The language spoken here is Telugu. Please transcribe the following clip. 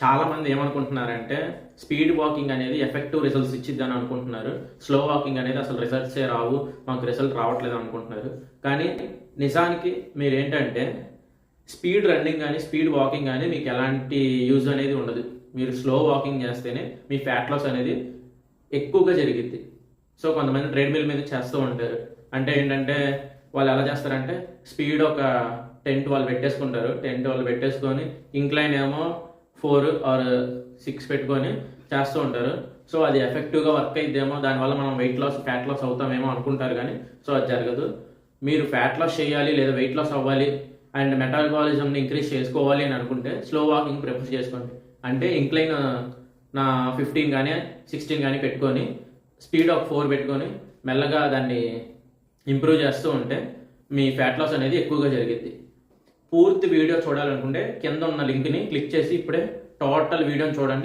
చాలా మంది ఏమనుకుంటున్నారంటే స్పీడ్ వాకింగ్ అనేది ఎఫెక్టివ్ రిజల్ట్స్ ఇచ్చిద్దని అనుకుంటున్నారు. స్లో వాకింగ్ అనేది అసలు రిజల్ట్సే రావు మాకు రిజల్ట్ రావట్లేదు అనుకుంటున్నారు. కానీ నిజానికి మీరు ఏంటంటే స్పీడ్ రన్నింగ్ కానీ స్పీడ్ వాకింగ్ కానీ మీకు ఎలాంటి యూజ్ అనేది ఉండదు. మీరు స్లో వాకింగ్ చేస్తేనే మీ ఫ్యాట్ లాస్ అనేది ఎక్కువగా జరిగింది సో కొంతమంది ట్రెడ్మిల్ మీద చేస్తూ ఉంటారు. అంటే ఏంటంటే వాళ్ళు ఎలా చేస్తారంటే స్పీడ్ ఒక టెన్ ట్వెల్వ్ పెట్టేసుకుంటారు. టెన్ ట్వెల్వ్ పెట్టేసుకొని ఇంక్లైన్ ఏమో ఫోర్ ఆర్ సిక్స్ పెట్టుకొని చేస్తూ ఉంటారు. సో అది ఎఫెక్టివ్గా వర్క్ అయిద్దేమో దానివల్ల మనం వెయిట్ లాస్ ఫ్యాట్ లాస్ అవుతామేమో అనుకుంటారు కానీ సో అది జరగదు. మీరు ఫ్యాట్ లాస్ చేయాలి లేదా వెయిట్ లాస్ అవ్వాలి అండ్ మెటాబాలిజంని ఇంక్రీజ్ చేసుకోవాలి అని అనుకుంటే స్లో వాకింగ్ ప్రిఫర్ చేసుకోండి. అంటే ఇంక్లైన్ నా ఫిఫ్టీన్ కానీ సిక్స్టీన్ కానీ పెట్టుకొని స్పీడ్ ఒక ఫోర్ పెట్టుకొని మెల్లగా దాన్ని ఇంప్రూవ్ చేస్తూ ఉంటే మీ ఫ్యాట్ లాస్ అనేది ఎక్కువగా జరిగింది పూర్తి వీడియో చూడాలనుకుంటే కింద ఉన్న లింక్ని క్లిక్ చేసి ఇప్పుడే టోటల్ వీడియోని చూడండి.